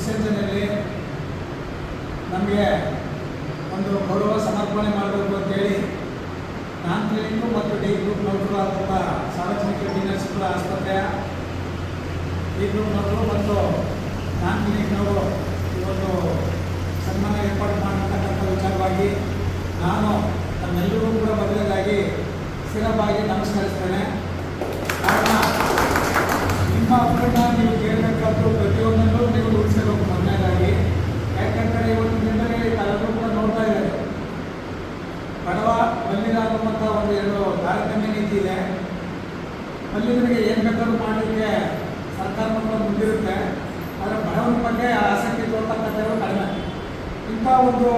ವಿಸರ್ಜನೆಯಲ್ಲಿ ನಮಗೆ ಒಂದು ಗೌರವ ಸಮರ್ಪಣೆ ಮಾಡಬೇಕು ಅಂತೇಳಿ ನಾನ್ ಕ್ಲಿನಿಕ್ಕು ಮತ್ತು ಡಿ ಗ್ರೂಪ್ ನೌಕರು ಆದಂಥ ಸಾರ್ವಜನಿಕ ಡಿ ಕೂಡ ಆಸ್ಪತ್ರೆ ಡಿ ಗ್ರೂಪ್ ನೌಕರು ಮತ್ತು ನಾನ್ ಕ್ಲಿನಿಕ್ನವರು ಇವತ್ತು ಸನ್ಮಾನ ಏರ್ಪಾಡು ಮಾಡತಕ್ಕಂಥ ವಿಚಾರವಾಗಿ ನಾನು ನಮ್ಮೆಲ್ಲರೂ ಕೂಡ ಬದಲಾಗಿ ಸ್ಥಿರವಾಗಿ ನಮಸ್ಕರಿಸ್ತೇನೆ. ಕಾರಣ, ನಿಮ್ಮ ಅಭಿಪ್ರಾಯ ನೀವು ಕೇಳಬೇಕಾದ್ರು ಉಳಿಸಬೇಕು ಮೊದಲನೇದಾಗಿ ಯಾಕಂದರೆ ಇವತ್ತು ದಿನದಲ್ಲಿ ತಾವೆಲ್ಲರೂ ಕೂಡ ನೋಡ್ತಾ ಇದ್ದಾರೆ. ಬಡವ ಬಲ್ಲಿದಾಗುವಂಥ ಒಂದು ಎರಡು ತಾರತಮ್ಯ ನೀತಿ ಇದೆ. ಬಲ್ಲಿದರಿಗೆ ಏನು ಬೇಕಾದ್ರೂ ಮಾಡಲಿಕ್ಕೆ ಸರ್ಕಾರ ಮುಂದಿರುತ್ತೆ. ಆದರೆ ಬಡವರ ಬಗ್ಗೆ ಆಸಕ್ತಿ ತೋರ್ತಕ್ಕಂಥವ್ರು ಕಡಿಮೆ. ಇಂಥ ಒಂದು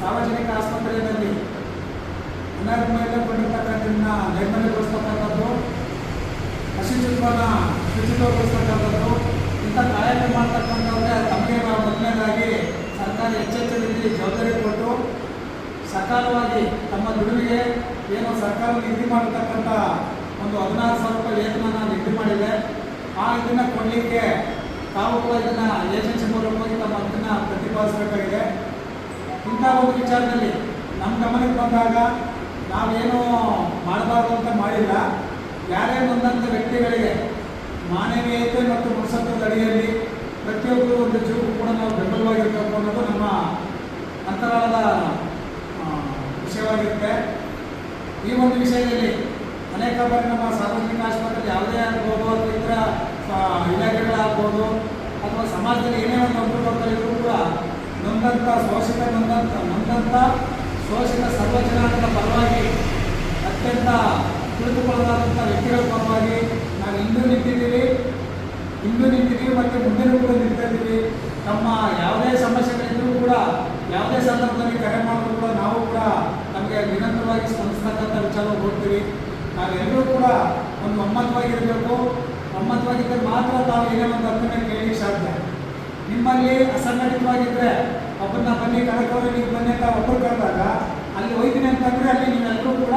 ಸಾರ್ವಜನಿಕ ಆಸ್ಪತ್ರೆಯಲ್ಲಿ ಅನರ್ಮಯಗೊಂಡಿರ್ತಕ್ಕಂಥದ್ದನ್ನ ನೈರ್ಮಲ್ಯಗೊಳಿಸ್ತಕ್ಕಂಥದ್ದು ಅಶುಚಿತ್ವನ ಶುಚಿತ್ವಗೊಳಿಸ್ತಕ್ಕಂಥದ್ದು ಇಂಥ ಕಾಯಕ ಮಾಡ್ತಕ್ಕಂಥವ್ರೆ ತಮಗೆ ನಾವು ಮೊದಲನೇದಾಗಿ ಸರ್ಕಾರ ಎಚ್ಚೆಚ್ಚರಿಕೆ ಜವಾಬ್ದಾರಿ ಕೊಟ್ಟು, ಸಕಾಲವಾಗಿ ತಮ್ಮ ದುಡಿಮೆಗೆ ಏನು ಸರ್ಕಾರ ನಿಧಿ ಮಾಡತಕ್ಕಂಥ ಒಂದು ಹದಿನಾರು ಸಾವಿರ ರೂಪಾಯಿ ವೇತನ ನಿಧಿ ಮಾಡಿದೆ. ಆ ಇದನ್ನು ಕೊಡಲಿಕ್ಕೆ ತಾವು ಕೂಡ ಇದನ್ನು ಏಜೆನ್ಸಿ ಮೂಲಕವಾಗಿ ತಮ್ಮ ಅದನ್ನು ಪ್ರತಿಪಾದಿಸಬೇಕಾಗಿದೆ. ಇಂಥ ಒಂದು ವಿಚಾರದಲ್ಲಿ ನಮ್ಮ ಗಮನಕ್ಕೆ ಬಂದಾಗ ನಾವೇನು ಮಾಡಬಾರ್ದು ಅಂತ ಮಾಡಿಲ್ಲ. ಯಾರೇ ಬಂದಂಥ ವ್ಯಕ್ತಿಗಳಿಗೆ ಮಾನವೀಯತೆ ಮತ್ತು ಮನುಷ್ಯತ್ವದ ಅಡಿಯಲ್ಲಿ ಪ್ರತಿಯೊಬ್ಬರು ಒಂದು ಜೀವಕ್ಕೂ ಕೂಡ ನಾವು ಬೆಂಬಲವಾಗಿರಬೇಕು ಅನ್ನೋದು ನಮ್ಮ ಅಂತರಾಳದ ವಿಷಯವಾಗಿರುತ್ತೆ. ಈ ಒಂದು ವಿಷಯದಲ್ಲಿ ಅನೇಕ ಬಾರಿ ನಮ್ಮ ಸಾರ್ವಜನಿಕ ಆಸ್ಪತ್ರೆ ಯಾವುದೇ ಆಗ್ಬೋದು, ಇತರ ಇಲಾಖೆಗಳಾಗ್ಬೋದು ಅಥವಾ ಸಮಾಜದಲ್ಲಿ ಏನೇ ಒಂದು ಅನುಕೂಲಗಳಿದ್ರು ಕೂಡ ನೊಂದಂಥ ಶೋಷಿತ ನೊಂದಂಥ ನೊಂದಂಥ ಶೋಷಿತ ಸರ್ವಜನಾಂಗದ ಪರವಾಗಿ ಅತ್ಯಂತ ತಿಳಿದುಕೊಳ್ಳಲಾದಂಥ ವ್ಯಕ್ತಿಗಳ ಪರವಾಗಿ ನಾವು ಇಂದು ನಿಂತಿದ್ದೀವಿ ಇಂದು ನಿಂತಿದ್ದೀವಿ ಮತ್ತು ಮುಂದೆನೂ ಕೂಡ ನಿಂತಾ ಇದ್ದೀವಿ. ನಮ್ಮ ಯಾವುದೇ ಸಮಸ್ಯೆಗಳಿದ್ರೂ ಕೂಡ, ಯಾವುದೇ ಸಂದರ್ಭದಲ್ಲಿ ಕರೆ ಮಾಡಿದ್ರು ಕೂಡ ನಾವು ಕೂಡ ನಮಗೆ ನಿರಂತರವಾಗಿ ಸ್ಪಂದಿಸ್ತಕ್ಕಂಥ ವಿಚಾರ ಹೋಗ್ತೀವಿ. ನಾವೆಲ್ಲರೂ ಕೂಡ ಒಂದು ಒಮ್ಮತವಾಗಿರಬೇಕು. ಒಮ್ಮತವಾಗಿದ್ದರೆ ಮಾತ್ರ ತಾವು ಏನೇ ಒಂದು ಹಕ್ಕನ್ನು ಕೇಳಲಿಕ್ಕೆ ಸಾಧ್ಯ. ನಿಮ್ಮಲ್ಲಿ ಅಸಂಘಟಿತವಾಗಿದ್ದರೆ ಒಬ್ಬರನ್ನ ಬನ್ನಿ ಕರೆಕೋರಿ ನೀವು ಬನ್ನಿ ಅಂತ ಒಬ್ಬರು ಕರೆದಾಗ ಅಲ್ಲಿ ಹೋಯ್ತೀನಿ ಅಂತಂದರೆ ಅಲ್ಲಿ ನೀವೆಲ್ಲರೂ ಕೂಡ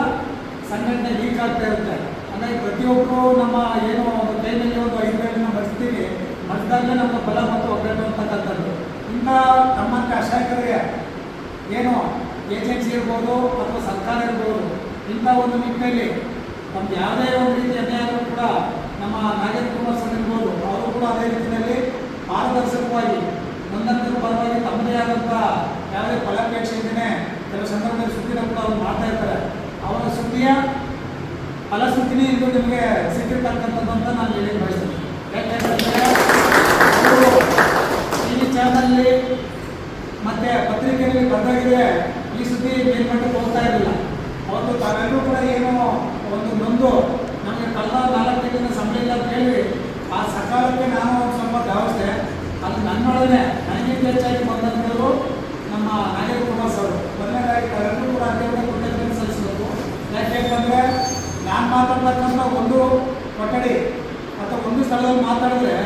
ಸಂಘಟನೆ ಲೀಕ್ ಆಗ್ತಾ ಇರುತ್ತೆ. ಹಾಗಾಗಿ ಪ್ರತಿಯೊಬ್ಬರು ನಮ್ಮ ಏನು ಒಂದು ಕೈನಲ್ಲಿ ಒಂದು ಐದು ಬೇಡನ್ನ ಬಳಸ್ತೀವಿ ಮಧ್ಯದಲ್ಲೇ ನಮ್ಮ ಬಲ ಮತ್ತು ಒಗ್ಗಟ್ಟು ಅಂತಕ್ಕಂಥದ್ದು ಇಂಥ ನಮ್ಮ ಕಷ್ಟಕರಿಗೆ ಏನು ಏಜೆನ್ಸಿ ಇರ್ಬೋದು ಅಥವಾ ಸರ್ಕಾರ ಇರ್ಬೋದು, ಇಂಥ ಒಂದು ನಿಟ್ಟಿನಲ್ಲಿ ನಮ್ದು ಯಾವುದೇ ಒಂದು ರೀತಿ ಅನ್ಯಾಯ ಆದರೂ ಕೂಡ ನಮ್ಮ ನಾಗೇಂದ್ರ ಕುಮಾರ್ ಸರ್ ಇರ್ಬೋದು, ಅವರು ಕೂಡ ಅದೇ ರೀತಿಯಲ್ಲಿ ಪಾರದರ್ಶಕವಾಗಿ ನನ್ನಂತರ ಪರವಾಗಿ ತಮ್ಮದೇ ಆದಂಥ ಯಾವುದೇ ಫಲಾಪೇಕ್ಷೆ ಇದ್ದೇನೆ ಕೆಲವು ಸಂದರ್ಭದಲ್ಲಿ ಸುದ್ದಿನ ಕೂಡ ಅವ್ರು ಮಾಡ್ತಾ ಇರ್ತಾರೆ. ಅವರ ಸುದ್ದಿಯ ಫಲಶ್ರುತಿನೇ ಇದು ನಿಮಗೆ ಸಿಕ್ಕಿರ್ತಕ್ಕಂಥದ್ದು ಅಂತ ನಾನು ಹೇಳಿ ಬಯಸ್ತೇನೆ ಯಾಕೆಂತಂದರೆ ಟಿ ವಿ ಮತ್ತೆ ಪತ್ರಿಕೆಯಲ್ಲಿ ಬಂದಾಗಿದೆ, ಈ ಸುದ್ದಿ ಮೇಲ್ಮಟ್ಟಕ್ಕೆ ಹೋಗ್ತಾ ಇರಲಿಲ್ಲ. ಅವತ್ತು ತಾವೆಲ್ಲರೂ ಕೂಡ ಏನು ಒಂದು ನೊಂದು, ನಮಗೆ ಕಳೆದ ನಾಲ್ಕು ತಿಂಗಳಿಂದ ಸಂಬಳ ಇಲ್ಲ ಅಂತ ಹೇಳಿ, ಆ ಸಕಾಲಕ್ಕೆ ನಾನು ಸ್ವಲ್ಪ ಧಾವಿಸಿದೆ. ಅದು ನನ್ನೊಳಗೆ ನನಗಿಂತ ಹೆಚ್ಚಾಗಿ ಬಂದಂಥವರು ನಮ್ಮ ನಾಗೇಂದ್ರ ಕುಮಾರ್ ಸರ್. ಮೊದಲನೇದಾಗಿ ತಾವೆಲ್ಲರೂ ಕೂಡ ಅದೇ ಕೃತಜ್ಞತೆ ಸಲ್ಲಿಸಬೇಕು. ಯಾಕೆಂತಂದರೆ ನಾನು ಮಾತಾಡ್ತಕ್ಕಂಥ ಒಂದು ಕೊಠಡಿ ಅಥವಾ ಒಂದು ಸ್ಥಳದಲ್ಲಿ ಮಾತಾಡಿದ್ರೆ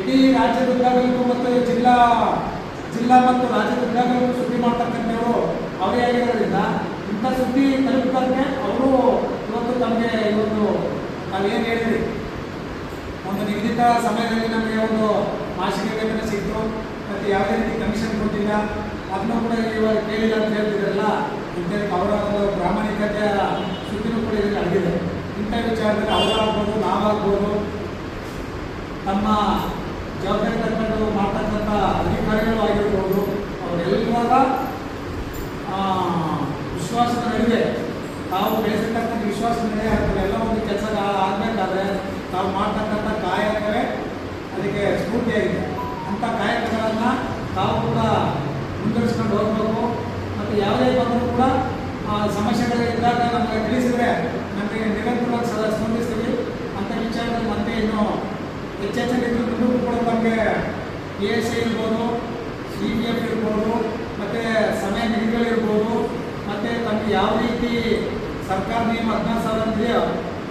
ಇಡೀ ರಾಜ್ಯದ ಉದ್ಯೋಗಕ್ಕೂ ಮತ್ತು ಜಿಲ್ಲಾ ಜಿಲ್ಲಾ ಮತ್ತು ರಾಜ್ಯದ ಸುದ್ದಿ ಮಾಡ್ತಕ್ಕಂಥವರು ಅವರೇ ಆಗಿರೋದ್ರಿಂದ ಇಂಥ ಸುದ್ದಿ ತಲುಪಕ್ಕೆ ಅವರು ಇವತ್ತು ತಮಗೆ ಇವತ್ತು ನಾವೇನು ಹೇಳಿದ್ರಿ? ಒಂದು ನಿಗದಿತ ಸಮಯದಲ್ಲಿ ನಮಗೆ ಒಂದು ಮಾಸಿಕ ವೇತನ ಸಿಕ್ತು. ಮತ್ತು ಯಾವುದೇ ರೀತಿ ಕಮಿಷನ್ ಕೊಟ್ಟಿಲ್ಲ. ಅದನ್ನು ಕೂಡ ಇವಾಗ ಕೇಳಿಲ್ಲ ಅಂತ ಹೇಳ್ತಿದ್ರಲ್ಲ ಇದಕ್ಕೆ ಅವರ ಒಂದು ಪ್ರಾಮಾಣಿಕತೆಯ ಸುದ್ದಿನೂ ಕೂಡ ಇದರಲ್ಲಿ ಅಡಗಿದೆ ವಿಚಾರದಲ್ಲಿ ಅವರಾಗ್ಬೋದು ನಾವಾಗ್ಬೋದು ತಮ್ಮ ಜವಾಬ್ದಾರಿ ತಗೊಂಡು ಮಾಡ್ತಕ್ಕಂಥ ಅಧಿಕಾರಿಗಳು ಆಗಿರ್ಬೋದು ಅವರೆಲ್ಲರ ವಿಶ್ವಾಸದ ನಡುವೆ ತಾವು ಬೆಳೆಸಿರ್ತಕ್ಕಂಥ ವಿಶ್ವಾಸ ನಡುವೆ ಅದನ್ನೆಲ್ಲ ಒಂದು ಕೆಲಸ ಆಗಬೇಕಾದ್ರೆ ತಾವು ಮಾಡ್ತಕ್ಕಂಥ ಕಾಯಕವೇ ಅದಕ್ಕೆ ಸ್ಫೂರ್ತಿಯಾಗಿದೆ. ಅಂಥ ಕಾಯಕಗಳನ್ನು ತಾವು ಕೂಡ ಮುಂದುವರಿಸ್ಕೊಂಡು ಹೋಗಬೇಕು. ಮತ್ತು ಯಾವುದೇ ಬಂದರೂ ಕೂಡ ಆ, ಸಮಸ್ಯೆಗಳು ಇದ್ದಾಗ ನಮಗೆ ತಿಳಿಸಿದರೆ ನಮಗೆ ನಿರಂತರವಾಗಿ ಸದಾ ಸ್ಪಂದಿಸ್ತೀವಿ. ಅಂತ ವಿಚಾರದಲ್ಲಿ ಮತ್ತೆ ಇನ್ನು ಹೆಚ್ಚೆಚ್ಚಾಗಿದ್ದು ಮುಂದಕ್ಕೂ ಕೂಡ ನಮಗೆ ಪಿ ಎಸ್ ಸಿ ಇರ್ಬೋದು ಸಿ ಬಿ ಎಫ್ ಇರ್ಬೋದು, ಮತ್ತು ಸಮಯ ನಿಧಿಗಳಿರ್ಬೋದು ಮತ್ತು ನಮಗೆ ಯಾವ ರೀತಿ ಸರ್ಕಾರ ನಿಯಮ ಹದಿನಾರು ಸಾವಿರ ಇದೆಯೋ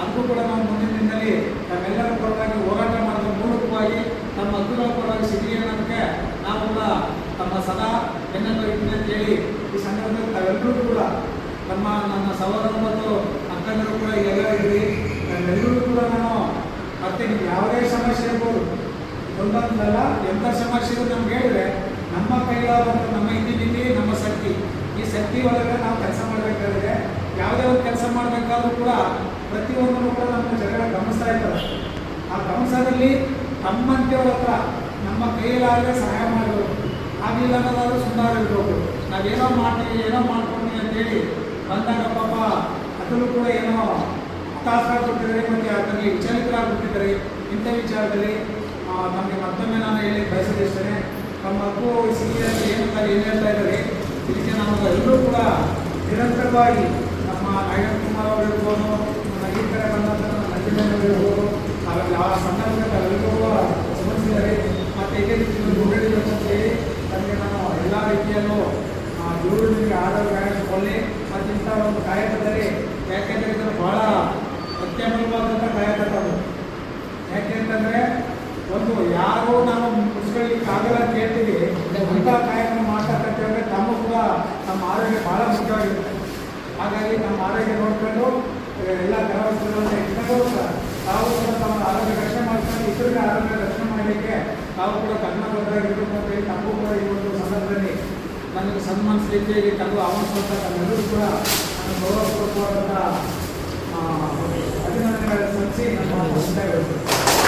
ಅದಕ್ಕೂ ಕೂಡ ನಾವು ಮುಂದಿನ ದಿನದಲ್ಲಿ ನಮ್ಮೆಲ್ಲರ ಪರವಾಗಿ ಹೋರಾಟ ಮಾಡೋದ್ರ ಮೂಲಕವಾಗಿ ತಮ್ಮ ಹಕ್ಕುಗಳ ಪರವಾಗಿ ಸಿಗಲಿ ಅನ್ನೋದಕ್ಕೆ ನಾವು ಕೂಡ ತಮ್ಮ ಸದಾ ಬೆನ್ನೆಲ್ಲ ಇರ್ತೀನಿ ಅಂತ ಹೇಳಿ ಈ ಸಂದರ್ಭದಲ್ಲಿ ತಾವೆಲ್ಲರೂ ಕೂಡ ತಮ್ಮ ನನ್ನ ಸಹೋದರ ಮತ್ತು ಅಕ್ಕಂದರು ಕೂಡ ಎಲ್ಲ ಇರಲಿ ಎಲ್ಲರೂ ಕೂಡ ನಾನು ಮತ್ತೆ ನಿಮ್ಗೆ ಯಾವುದೇ ಸಮಸ್ಯೆ ಇರ್ಬೋದು. ಒಂದೊಂದಲ್ಲ ಎಂಥ ಸಮಸ್ಯೆಗೂ ನಮ್ಗೆ ಹೇಳಿದ್ರೆ ನಮ್ಮ ಕೈಲಾದಂಥ ನಮ್ಮ ಇದಿನಿಟಿ ನಮ್ಮ ಶಕ್ತಿ. ಈ ಶಕ್ತಿ ಒಳಗೆ ನಾವು ಕೆಲಸ ಮಾಡಬೇಕಾದ್ರೆ ಯಾವುದೇ ಒಂದು ಕೆಲಸ ಮಾಡಬೇಕಾದ್ರೂ ಕೂಡ ಪ್ರತಿಯೊಂದನ್ನು ಕೂಡ ನಮ್ಮ ಜಗಳ ಗಮನಿಸ್ತಾ ಇದ್ದಾರೆ ಆ ಗಮನದಲ್ಲಿ ತಮ್ಮಂತೆಯವ್ರ ಹತ್ರ ನಮ್ಮ ಕೈಲಾದರೆ ಸಹಾಯ ಮಾಡಬೇಕು ಆಗಲಿಲ್ಲ ಅನ್ನೋದಾದ್ರೂ ಸುಂದರ ಇರ್ಬೋದು. ನಾವೇನೋ ಮಾಡ್ತೀವಿ, ಏನೋ ಮಾಡ್ಕೊಂಡ್ವಿ ಅಂತೇಳಿ ಬಂದಾಗ ಪಾಪ ಅದರಲ್ಲೂ ಕೂಡ ಏನೋ ಹತಾಶರಾಗ್ಬಿಟ್ಟಿದ್ದಾರೆ ಮತ್ತು ಅದರಲ್ಲಿ ವಿಚಲಿತರಾಗ್ಬಿಟ್ಟಿದ್ದಾರೆ ಇಂಥ ವಿಚಾರದಲ್ಲಿ ನಮಗೆ ಮತ್ತೊಮ್ಮೆ ನಾನು ಹೇಳಿ ಬಯಸದಿರ್ತೇನೆ ನಮ್ಮ ಮಗು ಸಿಹಿಯಲ್ಲಿ ಏನು ಏನು ಹೇಳ್ತಾ ಇದ್ದಾರೆ ಇದಕ್ಕೆ ನಾವು ಎಲ್ಲರೂ ಕೂಡ ನಿರಂತರವಾಗಿ ನಮ್ಮ ನಾಗೇಂದ್ರ ಕುಮಾರ್ ಅವರು ಇರ್ಬೋದು ಈ ಕಡೆ ಬಂದಂಥ ನಂಜನಗೌಡ ಇರ್ಬೋದು ಅವೆಲ್ಲ ಆ ಸಂದರ್ಭದಲ್ಲಿ ಅವರಿಗೂ ಕೂಡ ಸ್ಮರಿಸಿದ್ದಾರೆ ಮತ್ತು ಹೇಗೆ ರೀತಿ ಒಂದು ಹೋರಾಡಬೇಕು ಅಂತ ಹೇಳಿ, ನಮಗೆ ನಾನು ಎಲ್ಲ ರೀತಿಯಲ್ಲೂ ನಿಮಗೆ ಆರೋಗ್ಯ ಕೊಡಲಿ ಮತ್ತು ಇಂಥ ಒಂದು ಕಾಯಕದಲ್ಲಿ ಯಾಕೆಂದರೆ ಇದನ್ನು ಬಹಳ ಅತ್ಯಮೂಲವಾದಂಥ ಕಾರ್ಯಕರ್ತರು ಯಾಕೆಂತಂದರೆ ಒಂದು ಯಾರು ನಾವು ಮುಗಿಸ್ಕೊಳ್ಳಿಕ್ಕೆ ಆಗಲ್ಲ ಅಂತ ಹೇಳ್ತೀವಿ, ಅಂಥ ಕಾರ್ಯಕ್ರಮ ಮಾಡ್ತಕ್ಕಂಥವ್ರೆ ತಮ್ಮ ಕೂಡ ನಮ್ಮ ಆರೋಗ್ಯ ಭಾಳ ಮುಖ್ಯವಾಗಿರುತ್ತೆ. ಹಾಗಾಗಿ ನಮ್ಮ ಆರೋಗ್ಯ ನೋಡ್ಕೊಂಡು ಎಲ್ಲ ಗ್ರಾಮಸ್ಥರುಗಳನ್ನ ಇಟ್ಕೊಂಡು ಕೂಡ ತಾವು ಕೂಡ ತಮ್ಮ ಆರೋಗ್ಯ ರಕ್ಷಣೆ ಮಾಡ್ಕೊಂಡು ಇತರಿಗೆ ಆರೋಗ್ಯ ರಕ್ಷಣೆ ಮಾಡಲಿಕ್ಕೆ ತಾವು ಕೂಡ ಕನ್ನಡ ಅಂತ ಹೇಳಿ ತಮಗೂ ಕೂಡ ಈ ಒಂದು ಸಂದರ್ಭದಲ್ಲಿ ನನಗೆ ಸನ್ಮಾನಿಸಲಿಕ್ಕೆ ತಮಗೂ ಆಹ್ವಾನಿಸುವಂಥ ತಮ್ಮೆಲ್ಲರೂ ಕೂಡ ಗೌರವಪೂರ್ವಕವಾದಂಥ ಆ, ಅಭಿನಂದನೆಗಳನ್ನು ಸಲ್ಲಿಸಿ ನಮ್ಮ ಮಾತನ್ನು ಮುಕ್ತಾಯಗೊಳಿಸ್ತೇನೆ